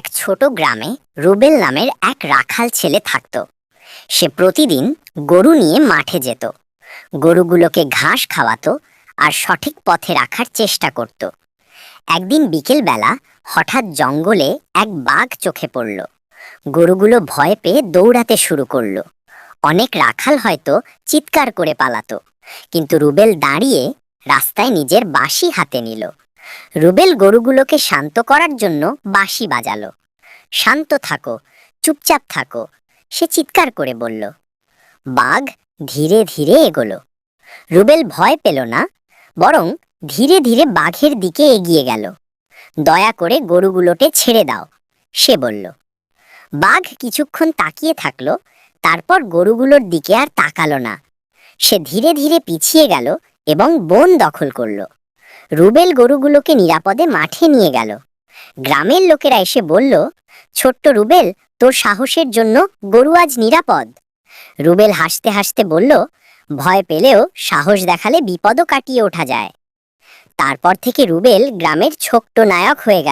এক ছোট গ্রামে রুবেল নামের এক রাখাল ছেলে থাকত। সে প্রতিদিন গরু নিয়ে মাঠে যেত। গরুগুলোকে ঘাস খাওয়াতো আর সঠিক পথে রাখার চেষ্টা করত। একদিন বিকেলবেলা হঠাৎ জঙ্গলে এক বাঘ চোখে পড়ল। গরুগুলো ভয় পেয়ে দৌড়াতে শুরু করল। অনেক রাখাল হয়তো চিৎকার করে পালাতো, কিন্তু রুবেল দাঁড়িয়ে রাস্তায় নিজের বাঁশি হাতে নিল। রুবেল গরুগুলোকে শান্ত করার জন্য বাঁশি বাজালো। শান্ত থাকো, চুপচাপ থাকো, সে চিৎকার করে বলল। বাঘ ধীরে ধীরে এগোলো। রুবেল ভয় পেল না, বরং ধীরে ধীরে বাঘের দিকে এগিয়ে গেল। দয়া করে গরুগুলোকে ছেড়ে দাও, সে বলল। বাঘ কিছুক্ষণ তাকিয়ে থাকল, তারপর গরুগুলোর দিকে আর তাকালো না। সে ধীরে ধীরে পিছিয়ে গেল এবং বন দখল করল। রুবেল গরুগুলোকে নিরাপদে মাঠে নিয়ে গেল। গ্রামের লোকেরা এসে বলল, ছোট্ট রুবেল, তোর সাহসের জন্য গরু আজ নিরাপদ। রুবেল হাসতে হাসতে বলল, ভয় পেলেও সাহস দেখালে বিপদও কাটিয়ে ওঠা যায়। তারপর থেকে রুবেল গ্রামের ছোট্ট নায়ক হয়ে গেল।